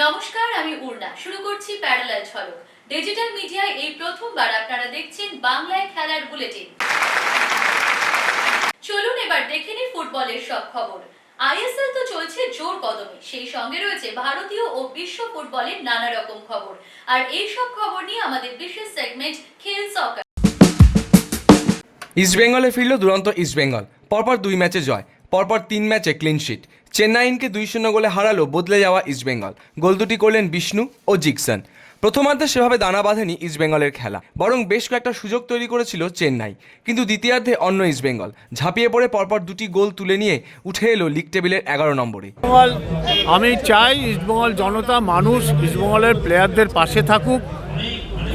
নমস্কার, আমি উর্না শুরু করছি প্যারালাল ঝলক। ডিজিটাল মিডিয়ায় এই প্রথমবার আপনারা দেখছেন বাংলায় খেলার বুলেটিন। চলুন এবার দেখে নিই ফুটবলের সব খবর। আইএসএল তো চলছে জোর কদমে। সেই সঙ্গে রয়েছে ভারতীয় ও বিশ্ব ফুটবলের নানা রকম খবর। আর এই সব খবর নিয়ে আমাদের বিশেষ সেগমেন্ট খেল সকার ইস্টবেঙ্গলে ফিরল দুরন্ত ইস্টবেঙ্গল পরপর দুই ম্যাচে জয়, পরপর তিন ম্যাচে ক্লিনশিট চেন্নাইনকে দুই শূন্য গোলে হারালো বদলে যাওয়া ইস্টবেঙ্গল গোল দুটি করলেন বিষ্ণু ও জিকসন। প্রথমার্ধে সেভাবে দানা বাঁধেনি ইস্টবেঙ্গলের খেলা, বরং বেশ কয়েকটা সুযোগ তৈরি করেছিল চেন্নাই। কিন্তু দ্বিতীয়ার্ধে অন্য ইস্টবেঙ্গল ঝাঁপিয়ে পড়ে পরপর দুটি গোল তুলে নিয়ে উঠে এলো লিগ টেবিলের এগারো নম্বরে। আমি চাই ইস্টবেঙ্গল জনতা, মানুষ ইস্টবেঙ্গলের প্লেয়ারদের পাশে থাকুক।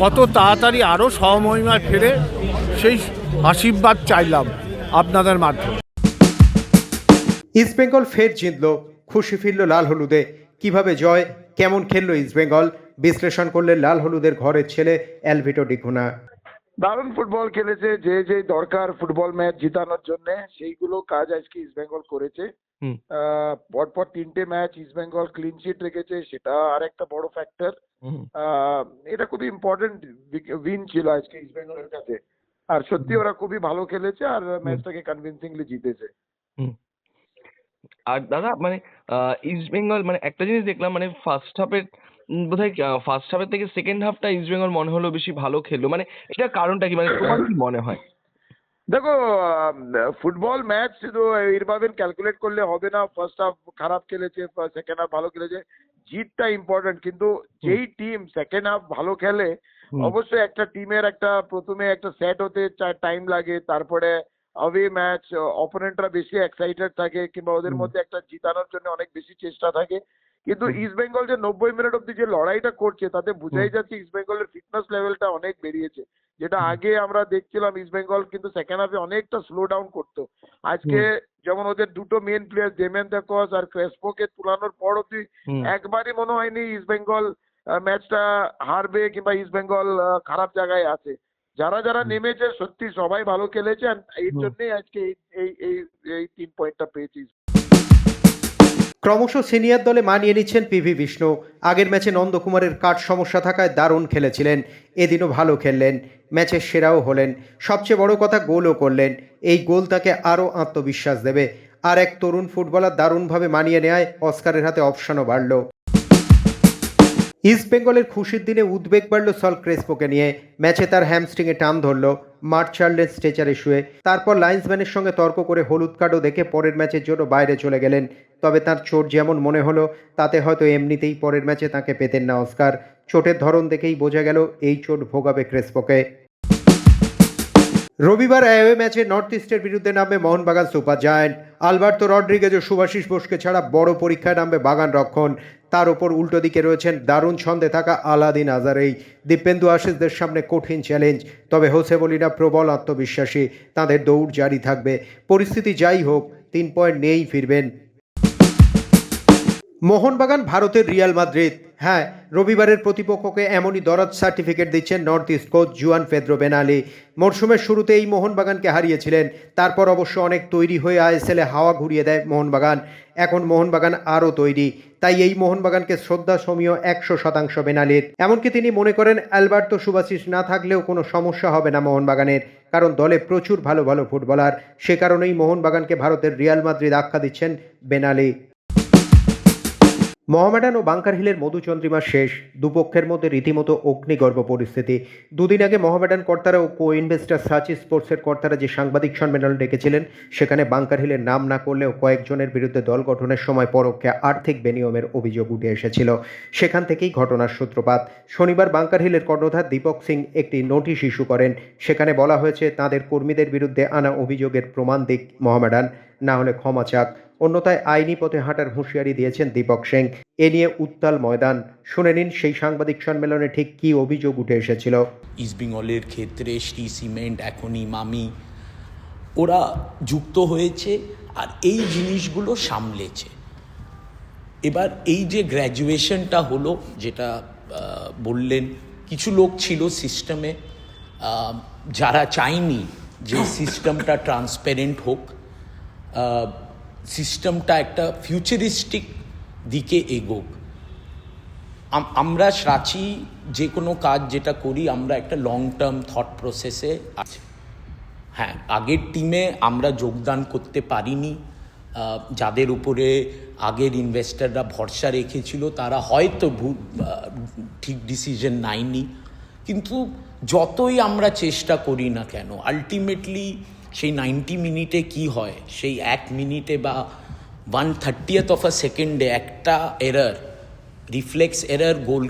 কত তাড়াতাড়ি আরও সহমহিমায় ফেরে সেই আশীর্বাদ চাইলাম আপনাদের মাধ্যমে। ইস্টবেঙ্গল ফের জিতল খুশি ফিরল লাল হলুদে। কীভাবে জয় কেমন খেললো ইস্টবেঙ্গল বিশ্লেষণ করলে লাল হলুদের ঘরের ছেলে অ্যালভিটো ডিঘুনা দারুণ ফুটবল খেলেছে যে যে দরকার ফুটবল ম্যাচ জিতানোর জন্য সেইগুলো কাজ আজকে ইস্টবেঙ্গল করেছে। আহ, পরপর তিনটে ম্যাচ ইস্টবেঙ্গল ক্লিন শিট রেখেছে সেটা আর একটা বড় ফ্যাক্টর এটা খুবই ইম্পর্টেন্ট উইন ছিল আজকে ইস্টবেঙ্গলের কাছে। আর সত্যি ওরা খুবই ভালো খেলেছে আর ম্যাচটাকে কনভিনসিংলি জিতেছে। আর দাদা মানে ইস্ট বেঙ্গল মানে একটা জিনিস দেখলাম মানে ফার্স্ট হাফের বোধহয় ফার্স্ট হাফের থেকে সেকেন্ড হাফটা ইস্ট বেঙ্গল মনে হলো বেশি ভালো খেললো। মানে এটার কারণটা কি? মানে তোমার কি মনে হয়? দেখো ফুটবল ম্যাচ শুধু এইভাবে ক্যালকুলেট করলে হবে না। ফার্স্ট হাফ খারাপ খেলেছে সেকেন্ড হাফ ভালো খেলেছে। জিতটা ইম্পর্টেন্ট কিন্তু যেই টিম সেকেন্ড হাফ ভালো খেলে অবশ্যই একটা টিমের একটা প্রথমে একটা সেট হতে টাইম লাগে তারপরে অ্যাওয়ে ম্যাচ অপোনেন্টরা বেশি এক্সাইটেড থাকে কিংবা ওদের মধ্যে একটা জিতানোর জন্য অনেক বেশি চেষ্টা থাকে। কিন্তু ইস্ট বেঙ্গল যে নব্বই মিনিট অব্দি যে লড়াইটা করছে তাতে বোঝাই যাচ্ছে ইস্ট বেঙ্গলের ফিটনেস লেভেলটা অনেক বেরিয়েছে। যেটা আগে আমরা দেখছিলাম ইস্ট বেঙ্গল কিন্তু সেকেন্ড হাফে অনেকটা স্লো ডাউন করতো। আজকে যেমন ওদের দুটো মেন প্লেয়ার জেমেন দ্যাকস আর ক্রেসপোকে তুলানোর পর অব্দি একবারই মনে হয়নি ইস্ট বেঙ্গল ম্যাচটা হারবে কিংবা ইস্ট বেঙ্গল খারাপ জায়গায় আছে। যারা যারা নেমেছে সত্যি সবাই ভালো খেলেছে এর জন্যই আজকে এই এই এই এই তিন পয়েন্টটা পেয়েছি। ক্রমশ সিনিয়র দলে মানিয়ে নিচ্ছেন পিভি বিষ্ণু। আগের ম্যাচে নন্দকুমারের কাঠ সমস্যা থাকায় দারুণ খেলেছিলেন। এদিনও ভালো খেললেন ম্যাচের সেরাও হলেন। সবচেয়ে বড় কথা গোলও করলেন। এই গোল তাকে আরও আত্মবিশ্বাস দেবে। আর এক তরুণ ফুটবলার দারুণভাবে মানিয়ে নেয় অস্কারের হাতে অপশানও বাড়ল। ইস্ট বেঙ্গলের খুশির দিনে উদ্বেগ বাড়ল সল ক্রেসপোকে নিয়ে। ম্যাচে তার হ্যামস্ট্রিংয়ে টান ধরল মার্চ ছাড়লেন স্ট্রেচারে শুয়ে। তারপর লাইন্সম্যানের সঙ্গে তর্ক করে হলুদ কার্ডও দেখে পরের ম্যাচের জন্য বাইরে চলে গেলেন। তবে তার চোট যেমন মনে হলো, তাতে হয়তো এমনিতেই পরের ম্যাচে তাকে পেতেন না অস্কার। চোটের ধরন দেখেই বোঝা গেল, এই চোট ভোগাবে ক্রেসপোকে। রবিবার অ্যাওয়ে ম্যাচে নর্থ ইস্টের বিরুদ্ধে নামবে Mohun Bagan super giant. Alberto Rodriguez ও সুভাশিস বোসকে ছাড়া বড় পরীক্ষায় নামবে বাগান রক্ষণ। তার ওপর উল্টো দিকে রয়েছেন দারুণ ছন্দে থাকা আলাদিন আজারেই। দীপেন্দু আশিসদের সামনে কঠিন চ্যালেঞ্জ, তবে হোসে বলিরা প্রবল আত্মবিশ্বাসী। তাদের দৌড় জারি থাকবে। পরিস্থিতি যাই হোক, তিন পয়েন্ট নেই ফিরবেন মোহনবাগান ভারতের রিয়াল মাদ্রিদ। হ্যাঁ রবিবারের প্রতিপক্ষকে এমনই দরদ সার্টিফিকেট দিচ্ছেন north east coach Juan Pedro Benali. মরশুমের শুরুতে এই মোহনবাগানকে হারিয়েছিলেন। তারপর অবশ্য অনেক তৈরি হয়ে আইএসএলে হাওয়া ঘুরিয়ে দেয় মোহনবাগান। এখন মোহনবাগান আরও তৈরি। তাই এই মোহনবাগানকে শ্রদ্ধা সমীয় একশো শতাংশ বেনালির। এমনকি তিনি মনে করেন অ্যালবার্তো সুবাসিস না থাকলেও কোনো সমস্যা হবে না মোহনবাগানের। কারণ দলে প্রচুর ভালো ভালো ফুটবলার। সে কারণেই মোহনবাগানকে ভারতের রিয়াল মাদ্রিদ আখ্যা দিচ্ছেন বেনালি। মোহামেডান ও বাংকার হিলের মধুচন্দ্রিমা শেষ। দুপক্ষের মধ্যে রীতিমতো অগ্নিগর্ভ পরিস্থিতি। দুদিন আগে মহামেডান কর্তারা ও কো ইনভেস্টার সাচি স্পোর্টসের কর্তারা যে সাংবাদিক সম্মেলন ডেকেছিলেন, সেখানে বাংকার হিলের নাম না করলেও কয়েকজনের বিরুদ্ধে দল গঠনের সময় পরোক্ষে আর্থিক বেনিয়মের অভিযোগ উঠে এসেছিল। সেখান থেকেই ঘটনার সূত্রপাত। শনিবার বাংকার হিলের কর্ণধার দীপক সিং একটি নোটিশ ইস্যু করেন। সেখানে বলা হয়েছে, তাদের কর্মীদের বিরুদ্ধে আনা অভিযোগের প্রমাণ দিক মহামেডান, না হলে ক্ষমা চাক। অন্যথায় আইনি পথে হাঁটার হুঁশিয়ারি দিয়েছেন দীপক সিং এ নিয়ে উত্তাল ময়দান। শুনে নিন সেই সাংবাদিক সম্মেলনে ঠিক কী অভিযোগ উঠে এসেছিল। ইস্টবেঙ্গলের ক্ষেত্রে শ্রী সিমেন্ট এখনই মামি। ওরা যুক্ত হয়েছে আর এই জিনিসগুলো সামলেছে। এবার এই যে গ্র্যাজুয়েশনটা হলো, যেটা বললেন, কিছু লোক ছিল সিস্টেমে যারা চায়নি যে সিস্টেমটা ট্রান্সপারেন্ট হোক সিস্টেমটা একটা ফিউচারিস্টিক দিকে এগোক। আমরা সাচি যে কোনো কাজ যেটা করি, আমরা একটা লং টার্ম থট প্রসেসে আছি। হ্যাঁ আগের টিমে আমরা যোগদান করতে পারিনি। যাদের উপরে আগের ইনভেস্টাররা ভরসা রেখেছিল, তারা হয়তো ঠিক ডিসিশন নেয়নি। কিন্তু যতই আমরা চেষ্টা করি না কেন আলটিমেটলি সেই নাইনটি মিনিটে কি হয়? সেই এক মিনিটে বা ওয়ান থার্টিয়েথ অফ আ সেকেন্ডে একটা এরার রিফ্লেক্স এরার গোল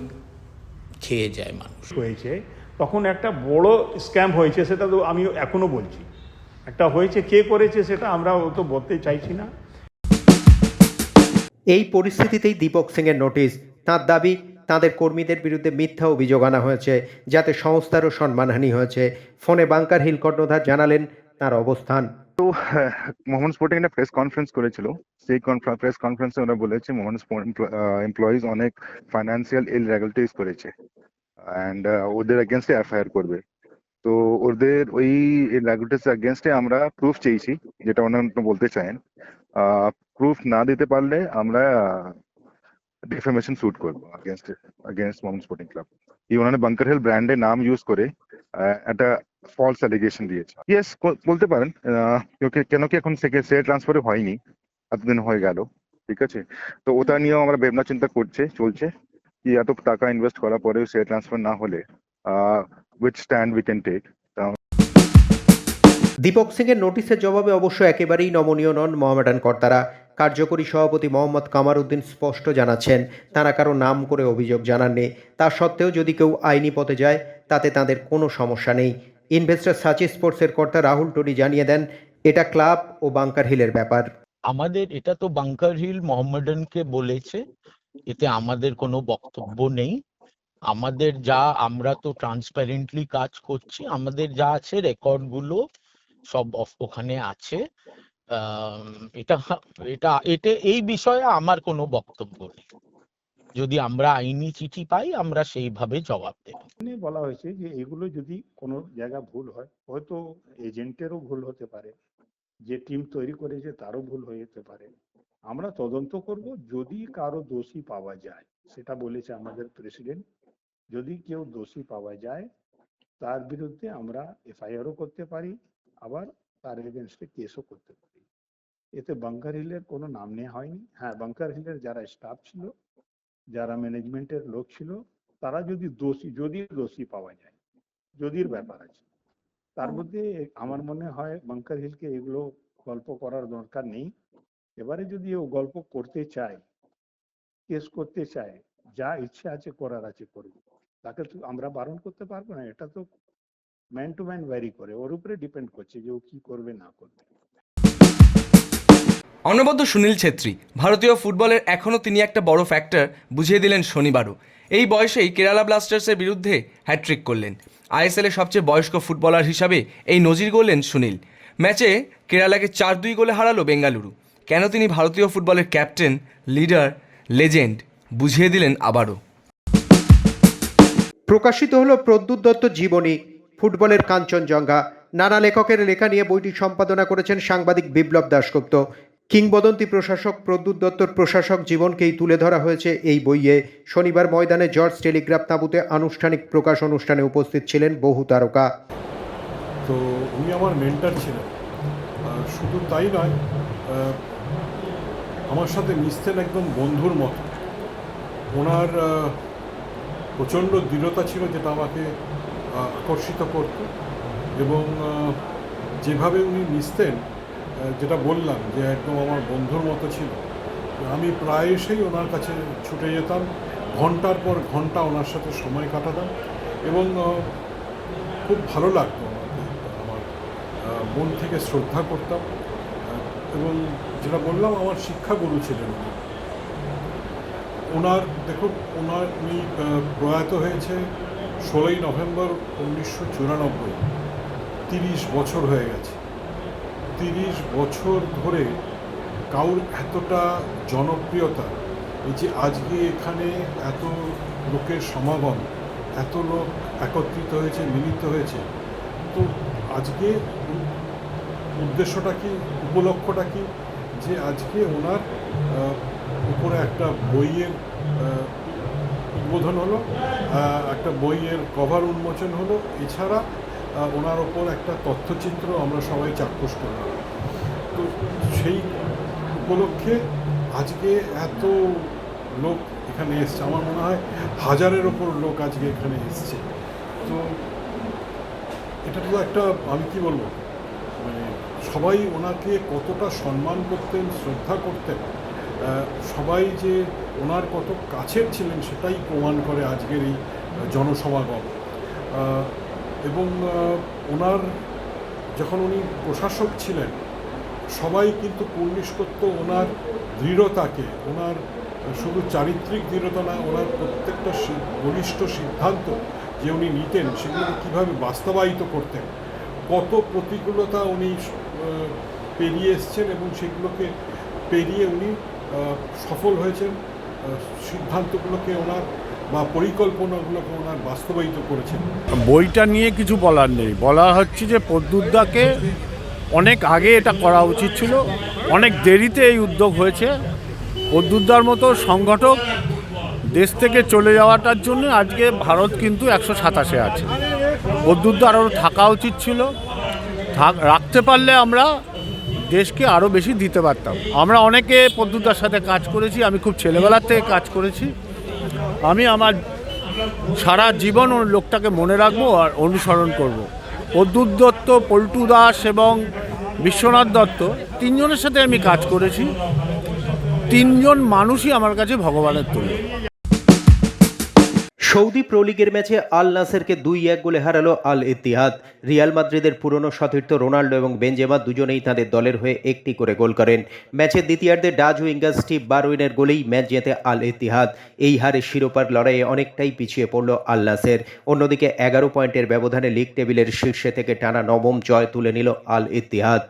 খেয়ে যায় মানুষ। হয়েছে। তখন একটা বড় স্ক্যাম হয়েছে সেটা তো আমি এখনও বলছি। একটা হয়েছে কে করেছে সেটা আমরা তো বলতে চাইছি না। এই পরিস্থিতিতেই দীপক সিংয়ের নোটিশ তাঁর দাবি তাঁদের কর্মীদের বিরুদ্ধে মিথ্যা অভিযোগ আনা হয়েছে যাতে সংস্থারও সম্মানহানি হয়েছে। ফোনে বাংকার হিল কর্ণধার জানালেন তার অবস্থান। তো, মোহন স্পোর্টিং একটা প্রেস কনফারেন্স করেছিল। সেই প্রেস কনফারেন্সে ওরা বলেছে, মোহন এমপ্লয়িজ অনেক ফাইন্যান্সিয়াল ইলরেগুলারিটিস করেছে। অ্যান্ড ওদের এগেনস্টে এফআইআর করবে। তো, ওদের ওই ইলরেগুলারিটিস এগেনস্টে আমরা প্রুফ চেয়েছি, যেটা ওনার বলতে চান প্রুফ না দিতে পারলে আমরা ডিফেমেশন স্যুট করব against against Mohun Sporting club এই ওনারা বাঙ্কার হিল ব্র্যান্ডের নাম ইউজ করে একটা ফলস অ্যালিগেশন দিয়েছে। ইয়েস বলতে পারেন কেন কি এখন শেয়ার ট্রান্সফারে হয়নি? এতদিন হয়ে গেল, ঠিক আছে? তো ওটা নিয়েও আমরা ভাবনা চিন্তা করছে, চলছে। কি এত টাকা ইনভেস্ট করার পরেও শেয়ার ট্রান্সফার না হলে which stand we can take Deepak Singh এর নোটিশের জবাবে অবশ্য একেবারেই নমনীয় নন মোহামেডান কর্তারা। কার্যকরী সভাপতি মোহাম্মদ কামার উদ্দিন স্পষ্ট জানাচ্ছেন, তারা কারও নাম করে অভিযোগ জানাননি। তা সত্ত্বেও যদি কেউ আইনি পথে যায়, তাতে তাদের কোনো সমস্যা নেই। ইনভেস্টর সাচি স্পোর্টসের কর্তা রাহুল টুডি জানিয়ে দেন, এটা ক্লাব ও বাংকার হিলের ব্যাপার। আমাদের, এটা তো বাংকার হিল মোহাম্মডানকে বলেছে, এতে আমাদের কোনো বক্তব্য নেই। আমাদের যা, আমরা তো ট্রান্সপারেন্টলি কাজ করছি, আমাদের যা আছে রেকর্ডগুলো সব ওখানে আছে। এটা এটা এটা এই বিষয়ে আমার কোনো বক্তব্য নেই। যদি আমরা আইনি চিঠি পাই, আমরা সেইভাবে জবাব দেব। বলা হয়েছে যে, এগুলো যদি কোনো জায়গা ভুল হয়, হয়তো এজেন্টেরও ভুল হতে পারে, যে টিম তৈরি করেছে তারও ভুল হয়ে যেতে পারে। আমরা তদন্ত করব যদি কারও দোষী পাওয়া যায়, সেটা বলেছে আমাদের প্রেসিডেন্ট। যদি কেউ দোষী পাওয়া যায়, তার বিরুদ্ধে আমরা এফআইআরও করতে পারি, আবার তার এগেনস্টে কেসও করতে পারি। এতে বাঙ্কার হিলের কোনো নাম নেওয়া হয়নি। হ্যাঁ বাঙ্কার হিলের যারা স্টাফ ছিল যারা ম্যানেজমেন্টের লোক ছিল তারা যদি দোষী যদি দোষী পাওয়া যায় যদির ব্যাপার আছে। তার মধ্যে আমার মনে হয় বাংকার হিলকে এগুলো গল্প করার দরকার নেই। এবারে যদি ও গল্প করতে চায় কেস করতে চায় যা ইচ্ছে আছে করার আছে করবে তাকে তো আমরা বারণ করতে পারব না এটা তো ম্যান টু ম্যান ভ্যারি করে। ওর উপরে ডিপেন্ড করছে যে ও কি করবে না করবে। অনবদ্য সুনীল ছেত্রী, ভারতীয় ফুটবলের এখনও তিনি একটা বড় ফ্যাক্টর বুঝিয়ে দিলেন শনিবারও। এই বয়সেই কেরালা ব্লাস্টার্সের বিরুদ্ধে হ্যাট্রিক করলেন। আইএসএলের সবচেয়ে বয়স্ক ফুটবলার হিসাবে এই নজির গড়লেন সুনীল। ম্যাচে কেরালাকে চার দুই গোলে হারালো বেঙ্গালুরু। কেন তিনি ভারতীয় ফুটবলের ক্যাপ্টেন, লিডার, লেজেন্ড বুঝিয়ে দিলেন আবারও। প্রকাশিত হলো প্রদ্যুৎ দত্ত জীবনী, ফুটবলের কাঞ্চনজঙ্ঘা। নানা লেখকের লেখা নিয়ে বইটি সম্পাদনা করেছেন সাংবাদিক বিপ্লব দাশগুপ্ত। কিংবদন্তি প্রশাসক প্রদ্যুৎ দত্তর প্রশাসক জীবনকেই তুলে ধরা হয়েছে এই বইয়ে। শনিবার ময়দানে জর্জ টেলিগ্রাফ তাঁবুতে আনুষ্ঠানিক প্রকাশ অনুষ্ঠানে উপস্থিত ছিলেন বহু তারকা। তো উনি আমার মেন্টার ছিলেন। শুধু তাই নয় আমার সাথে মিশতেন একদম বন্ধুর মতো। ওনার প্রচণ্ড দৃঢ়তা ছিল যেটা আমাকে আকর্ষিত করত। এবং যেভাবে উনি মিশতেন যেটা বললাম যে একদম আমার বন্ধুর মতো ছিল আমি প্রায়শই ওনার কাছে ছুটে যেতাম, ঘণ্টার পর ঘণ্টা ওনার সাথে সময় কাটাতাম এবং খুব ভালো লাগতো আমার মন থেকে শ্রদ্ধা করতাম। এবং যেটা বললাম, আমার শিক্ষাগুরু ছিলেন ওনার, দেখুন, ওনার, উনি প্রয়াত হয়েছে ষোলোই নভেম্বর উনিশশো চুরানব্বই, তিরিশ বছর হয়ে গেছে। তিরিশ বছর ধরে কাউর এতটা জনপ্রিয়তা, এই যে আজকে এখানে এত লোকের সমাগম, এত লোক একত্রিত হয়েছে, মিলিত হয়েছে, তো আজকে উদ্দেশ্যটা কি, উপলক্ষটা কি? যে আজকে ওনার উপরে একটা বইয়ের উদ্বোধন হলো একটা বইয়ের কভার উন্মোচন হলো, এছাড়া ওনার ওপর একটা তথ্যচিত্র আমরা সবাই চাক্ষুষ করলাম। তো সেই উপলক্ষে আজকে এত লোক এখানে এসছে। আমার মনে হয় হাজারের ওপর লোক আজকে এখানে এসছে। তো এটা তো একটা, আমি কি বলব? মানে সবাই ওনাকে কতটা সম্মান করতেন, শ্রদ্ধা করতেন সবাই যে ওনার কত কাছের ছিলেন সেটাই প্রমাণ করে আজকের এই জনসমাগম। এবং ওনার যখন উনি প্রশাসক ছিলেন, সবাই কিন্তু কুর্নিশ ওনার দৃঢ়তাকে, ওনার শুধু চারিত্রিক দৃঢ়তা না, ওনার প্রত্যেকটা বলিষ্ঠ সিদ্ধান্ত যে উনি নিতেন, সেগুলোকে কীভাবে বাস্তবায়িত করতেন, কত প্রতিকূলতা উনি পেরিয়ে এসছেন এবং সেগুলোকে পেরিয়ে উনি সফল হয়েছেন সিদ্ধান্তগুলোকে ওনার বা পরিকল্পনাগুলোকে ওনার বাস্তবায়িত করেছেন? বইটা নিয়ে কিছু বলার নেই। বলা হচ্ছে যে পদ্মুদ্দাকে অনেক আগে এটা করা উচিত ছিল। অনেক দেরিতে এই উদ্যোগ হয়েছে। পদ্মুদ্দার মতো সংগঠক দেশ থেকে চলে যাওয়াটার জন্য আজকে ভারত কিন্তু একশো সাতাশে আছে। পদ্মুদ্দার আরও থাকা উচিত ছিল। রাখতে পারলে আমরা দেশকে আরও বেশি দিতে পারতাম। আমরা অনেকে পদ্মুদ্দার সাথে কাজ করেছি, আমি খুব ছেলেবেলার থেকে কাজ করেছি। আমি আমার সারা জীবন ওর লোকটাকে মনে রাখব আর অনুসরণ করব। অদ্যুত দত্ত, পল্টু দাস এবং বিশ্বনাথ দত্ত তিনজনের সাথে আমি কাজ করেছি তিনজন মানুষই আমার কাছে ভগবানের তুল্য সৌদি প্রো লিগের ম্যাচে আল নাসেরকে দুই এক গোলে হারালো আল ইতিহাদ। রিয়াল মাদ্রিদের পুরনো সতীর্থ রোনাল্ডো এবং বেঞ্জেমা দুজনেই তাদের দলের হয়ে একটি করে গোল করেন। ম্যাচের দ্বিতীয়ার্ধে ডাজ উইঙ্গার স্টিভ বারউইনের গোলেই ম্যাচ জেতে আল ইতিহাদ। এই হারে শিরোপার লড়াইয়ে অনেকটাই পিছিয়ে পড়ল আল নাসের। অন্যদিকে এগারো পয়েন্টের ব্যবধানে লিগ টেবিলের শীর্ষে থেকে টানা নবম জয় তুলে নিল আল ইতিহাদ।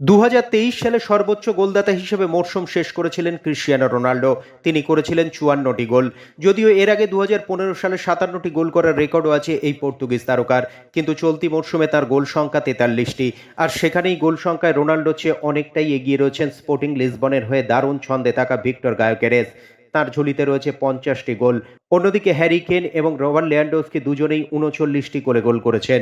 দু হাজার তেইশ সালে সর্বোচ্চ গোলদাতা হিসেবে মরশুম শেষ করেছিলেন ক্রিশ্চিয়ানো রোনাল্ডো। তিনি করেছিলেন চুয়ান্নটি গোল। যদিও এর আগে দু হাজার পনেরো সালে সাতান্নটি গোল করার রেকর্ডও আছে এই পর্তুগিজ তারকার। কিন্তু চলতি মরশুমে তার গোল সংখ্যা তেতাল্লিশটি। আর সেখানেই গোল সংখ্যায় রোনাল্ডো চেয়ে অনেকটাই এগিয়ে রয়েছেন স্পোর্টিং লিসবনের হয়ে দারুণ ছন্দে থাকা ভিক্টর গায়কেরেস। তার ঝুলিতে রয়েছে পঞ্চাশটি গোল। অন্যদিকে হ্যারি কেন এবং রবার্ট লেয়ান্ডোসকে দুজনেই উনচল্লিশটি করে গোল করেছেন।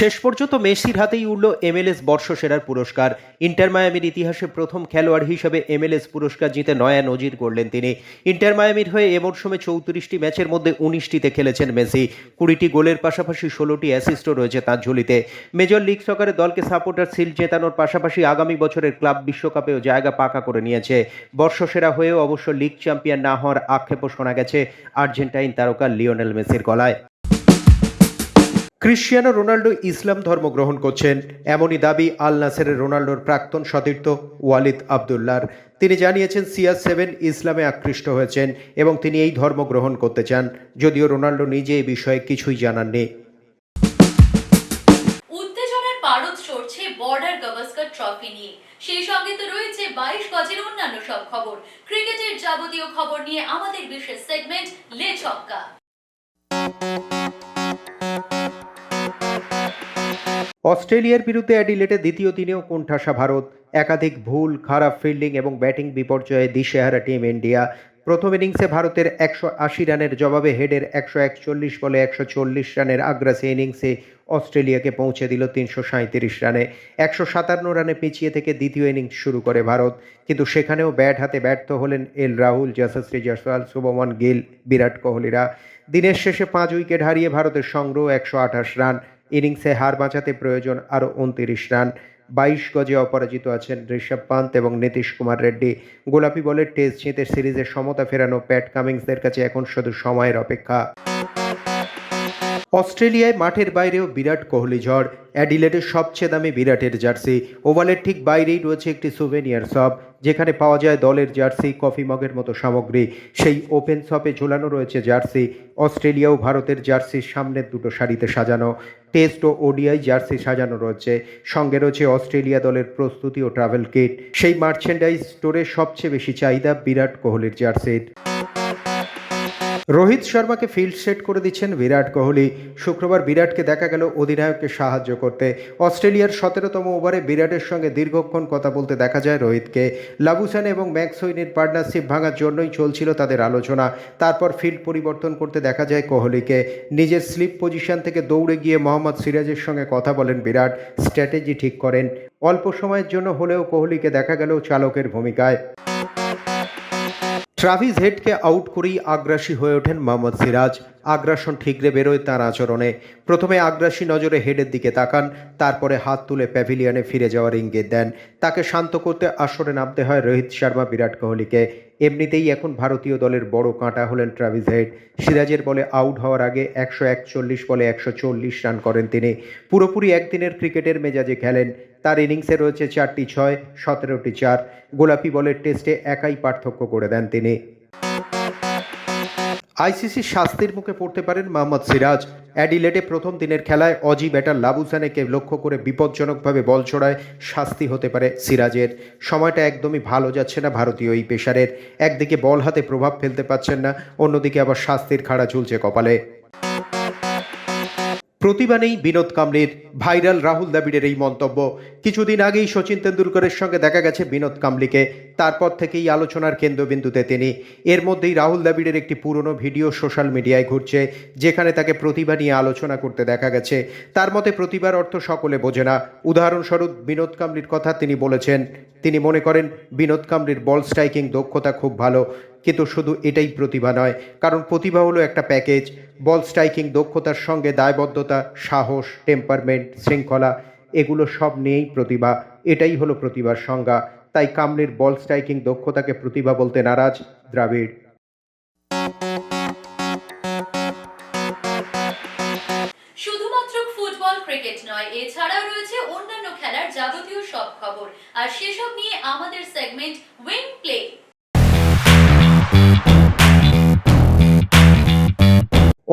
শেষ পর্যন্ত মেসির হাতেই উঠল এমএলএস বর্ষসেরার পুরস্কার। ইন্টার মায়ামির ইতিহাসে প্রথম খেলোয়াড় হিসেবে এমএলএস পুরস্কার জিতে নয়া নজির করলেন তিনি। ইন্টার মায়ামির হয়ে এ মরশুমে চৌত্রিশটি ম্যাচের মধ্যে উনিশটিতে খেলেছেন মেসি। কুড়িটি গোলের পাশাপাশি ষোলোটি অ্যাসিস্টও রয়েছে তার ঝুলিতে। মেজর লিগ সকারে দলকে সাপোর্টার সিল জেতানোর পাশাপাশি আগামী বছরের ক্লাব বিশ্বকাপেও জায়গা পাকা করে নিয়েছে। বর্ষসেরা হয়েও অবশ্য লিগ চ্যাম্পিয়ন না হওয়ার আক্ষেপও শোনা গেছে আর্জেন্টাইন তারকা লিওনেল মেসির গলায়। ক্রিশ্চিয়ানো রোনাল্ডো ইসলাম ধর্ম গ্রহণ করছেন। এমনই দাবি আল নাসেরের রোনাল্ডোর প্রাক্তন সতীর্থ ওয়ালিদ আবদুল্লার তিনি জানিয়েছেন সিআর সেভেন ইসলামে আকৃষ্ট হয়েছেন এবং তিনি এই ধর্ম গ্রহণ করতে চান। যদিও রোনাল্ডো নিজে এই বিষয়ে কিছুই জানাননি। চড়ছে বর্ডার গাভাস্কার ট্রফি নিয়ে। সেই সঙ্গে তো রয়েছে বাইশ গজের অন্যান্য সব খবর। ক্রিকেটের যাবতীয় খবর নিয়ে আমাদের বিশেষ সেগমেন্ট লে ছক্কা। অস্ট্রেলিয়ার বিরুদ্ধে অ্যাডিলেটে দ্বিতীয় দিনেও কোণঠাসা ভারত। একাধিক ভুল, খারাপ ফিল্ডিং এবং ব্যাটিং বিপর্যয়ে দিশেহারা টিম ইন্ডিয়া। প্রথম ইনিংসে ভারতের একশো আশি রানের জবাবে হেডের একশো একচল্লিশ বলে একশো চল্লিশ রানের আগ্রাসী ইনিংসে অস্ট্রেলিয়াকে পৌঁছে দিল তিনশো সাঁত্রিশ রানে। একশো সাতান্ন রানে পিছিয়ে থেকে দ্বিতীয় ইনিংস শুরু করে ভারত। কিন্তু সেখানেও ব্যাট হাতে ব্যর্থ হলেন এল রাহুল যশস্বী জয়সওয়াল শুভমন গিল, বিরাট কোহলিরা। দিনের শেষে পাঁচ উইকেট হারিয়ে ভারতের সংগ্রহ একশো আঠাশ রান। ইনিংসে হার বাঁচাতে প্রয়োজন আরও উনতিরিশ রান। বাইশ গজে অপরাজিত আছেন ঋষভ পান্ত এবং নীতিশ কুমার রেড্ডি। গোলাপি বলের টেস্ট জিতে সিরিজের সমতা ফেরানো প্যাট কামিংসদের কাছে এখন শুধু সময়ের অপেক্ষা। অস্ট্রেলিয়ায় মাঠের বাইরেও বিরাট কোহলি ঝড়। অ্যাডিলেডের সবচেয়ে দামি বিরাটের জার্সি। ওভালের ঠিক বাইরেই রয়েছে একটি সুভেনিয়ার শপ যেখানে পাওয়া যায় দলের জার্সি, কফি মগের মতো সামগ্রী। সেই ওপেন শপে ঝোলানো রয়েছে জার্সি। অস্ট্রেলিয়া ও ভারতের জার্সির সামনের দুটো সারিতে সাজানো। টেস্ট ও ওডিআই জার্সি সাজানো রয়েছে। সঙ্গে রয়েছে অস্ট্রেলিয়া দলের প্রস্তুতি ও ট্রাভেল কিট। সেই মার্চেন্ডাইজ স্টোরে সবচেয়ে বেশি চাহিদা বিরাট কোহলির জার্সির। রোহিত শর্মাকে ফিল্ড সেট করে দিচ্ছেন বিরাট কোহলি। শুক্রবার বিরাটকে দেখা গেল অধিনায়ককে সাহায্য করতে। অস্ট্রেলিয়ার সতেরোতম ওভারে বিরাটের সঙ্গে দীর্ঘক্ষণ কথা বলতে দেখা যায় রোহিতকে। লাবুসান এবং ম্যাক্সওয়িনের পার্টনারশিপ ভাঙার জন্যই চলছিল তাদের আলোচনা। তারপর ফিল্ড পরিবর্তন করতে দেখা যায় কোহলিকে। নিজের স্লিপ পজিশন থেকে দৌড়ে গিয়ে মোহাম্মদ সিরাজের সঙ্গে কথা বলেন বিরাট। স্ট্র্যাটেজি ঠিক করেন। অল্প সময়ের জন্য হলেও কোহলিকে দেখা গেল চালকের ভূমিকায়। ট্রাভিস হেডকে আউট করেই আগ্রাসী হয়ে ওঠেন মোহাম্মদ সিরাজ। আগ্রাসন ঠিকরে বেরোয় তার আচরণে। প্রথমে আগ্রাসী নজরে হেডের দিকে তাকান, তারপরে হাত তুলে প্যাভিলিয়নে ফিরে যাওয়ার ইঙ্গিত দেন। তাকে শান্ত করতে আসরে নামতে হয় রোহিত শর্মা, বিরাট কোহলিকে। এমনিতেই এখন ভারতীয় দলের বড় কাঁটা হলেন ট্রাভিস হেড। সিরাজের বলে আউট হওয়ার আগে একশো একচল্লিশ বলে একশো চল্লিশ রান করেন তিনি। পুরোপুরি একদিনের ক্রিকেটের মেজাজে খেলেন। তার ইনিংসে রয়েছে চারটি ছয়, সতেরোটি চার। গোলাপি বলের টেস্টে একাই পার্থক্য করে দেন তিনি। আইসিসি শাস্তির মুখে পড়তে পারেন মোহাম্মদ সিরাজ। অ্যাডিলেটে প্রথম দিনের খেলায় অজি ব্যাটার লাবুসানেকে লক্ষ্য করে বিপজ্জনকভাবে বল ছড়ায় শাস্তি হতে পারে সিরাজের। সময়টা একদমই ভালো যাচ্ছে না ভারতীয় এই পেশারের একদিকে বল হাতে প্রভাব ফেলতে পারছেন না, অন্যদিকে আবার শাস্তির খাড়া ঝুলছে কপালে। প্রতিভা নেই বিনোদ কামলির ভাইরাল রাহুল দ্রাবিড়ের এই মন্তব্য। কিছুদিন আগেই সচিন তেন্ডুলকরের সঙ্গে দেখা গেছে বিনোদ কামলিকে। তারপর থেকেই আলোচনার কেন্দ্রবিন্দুতে তিনি। এর মধ্যেই রাহুল দ্রাবিড়ের একটি পুরনো ভিডিও সোশ্যাল মিডিয়ায় ঘুরছে, যেখানে তাকে প্রতিভা নিয়ে আলোচনা করতে দেখা গেছে। তার মতে প্রতিভার অর্থ সকলে বোঝে না। উদাহরণস্বরূপ বিনোদ কামলির কথা তিনি বলেছেন, তিনি মনে করেন, বিনোদ কামলির বল স্ট্রাইকিং দক্ষতা খুব ভালো। কিন্তু শুধু এটাই প্রতিভা নয়, কারণ প্রতিভা হলো একটা প্যাকেজ। বল স্ট্রাইকিং, দক্ষতার সঙ্গে দায়বদ্ধতা, সাহস, টেম্পারমেন্ট, শৃঙ্খলা, এগুলো সব নিয়েই প্রতিভা। এটাই হলো প্রতিভার সংজ্ঞা। তাই কামলির বল স্ট্রাইকিং দক্ষতাকে প্রতিভা বলতে নারাজ দ্রাবিড়। ক্রিকেট নয়, এছাড়াও রয়েছে অন্যান্য খেলার যাবতীয় সব খবর। আর সেসব নিয়ে আমাদের segment wing play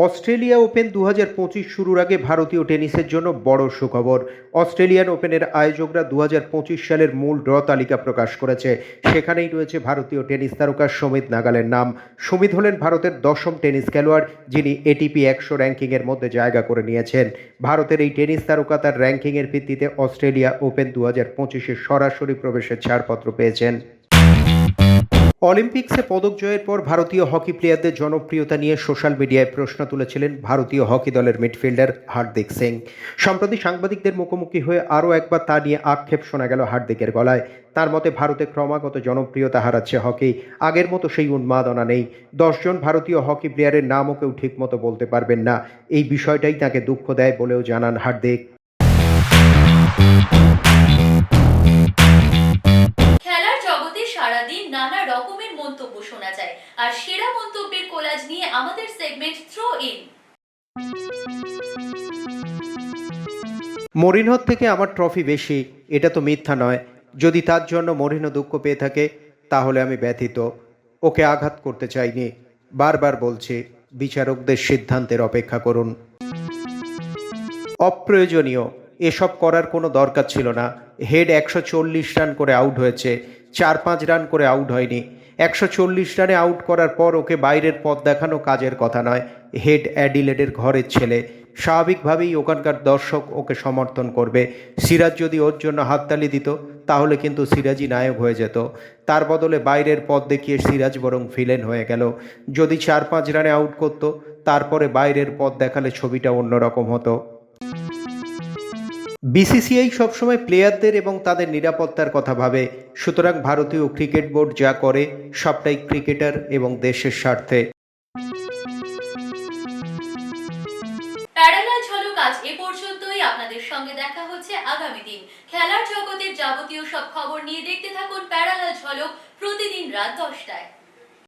Australia Open দু পঁচিশ শুরুর আগে ভারতীয় টেনিসের জন্য বড় সুখবর। অস্ট্রেলিয়ান ওপেনের আয়োজকরা দু হাজার পঁচিশ সালের মূল ড্র তালিকা প্রকাশ করেছে। সেখানেই রয়েছে ভারতীয় টেনিস তারকা সমিত নাগালের নাম। সমিত হলেন ভারতের দশম টেনিস খেলোয়াড়, যিনি এটিপি একশো র্যাঙ্কিংয়ের মধ্যে জায়গা করে নিয়েছেন। ভারতের এই টেনিস তারকা তার র্যাঙ্কিংয়ের ভিত্তিতে অস্ট্রেলিয়া ওপেন দু হাজার সরাসরি প্রবেশের ছাড়পত্র পেয়েছেন। অলিম্পিক্সে পদক জয়ের পর ভারতীয় হকি প্লেয়ারদের জনপ্রিয়তা নিয়ে সোশ্যাল মিডিয়ায় প্রশ্ন তুলেছিলেন ভারতীয় হকি দলের মিডফিল্ডার হার্দিক সিং। সম্প্রতি সাংবাদিকদের মুখোমুখি হয়ে আরও একবার তা নিয়ে আক্ষেপ শোনা গেল হার্দিকের গলায়। তার মতে, ভারতে ক্রমাগত জনপ্রিয়তা হারাচ্ছে হকি। আগের মতো সেই উন্মাদনা নেই। দশজন ভারতীয় হকি প্লেয়ারের নামও কেউ ঠিকমতো বলতে পারবেন না। এই বিষয়টাই তাকে দুঃখ দেয় বলেও জানান হার্দিক। আর সেরা মন্তব্যের কোলাজ নিয়ে আমাদের সেগমেন্ট থ্রো ইন মরিনহর থেকে আমার ট্রফি বেশি, এটা তো মিথ্যা নয়। যদি তার জন্য মরিনহো দুঃখ পেয়ে থাকে, তাহলে আমি ব্যথিত। ওকে আঘাত করতে চাইনি। বারবার বলছি, বিচারকদের সিদ্ধান্তের অপেক্ষা করুন। অপ্রয়োজনীয়, এসব করার কোনো দরকার ছিল না। হেড একশো চল্লিশ রান করে আউট হয়েছে। চার পাঁচ রান করে আউট হয়নি। একশো চল্লিশ রানে আউট করার পর ওকে বাইরের পথ দেখানো কাজের কথা নয়। হেড অ্যাডিলেডের ঘরের ছেলে। স্বাভাবিকভাবেই ওখানকার দর্শক ওকে সমর্থন করবে। সিরাজ যদি ওর জন্য হাততালি দিত, তাহলে কিন্তু সিরাজই নায়ক হয়ে যেত। তার বদলে বাইরের পথ দেখিয়ে সিরাজ বরং ভিলেন হয়ে গেল। যদি চার পাঁচ রানে আউট করত, তারপরে বাইরের পথ দেখালে ছবিটা অন্যরকম হতো। বিসিসিআই সবসময় প্লেয়ারদের এবং তাদের নিরাপত্তার কথা ভাবে। সুতরাং ভারতীয় ক্রিকেট বোর্ড যা করে, সবটাই ক্রিকেটার এবং দেশের স্বার্থে। এ পর্যন্তই আপনাদের সঙ্গে দেখা হচ্ছে আগামী দিন। খেলার জগতের যাবতীয় সব খবর নিয়ে দেখতে থাকুন প্যারালাল ঝলক প্রতিদিন রাত দশটায়।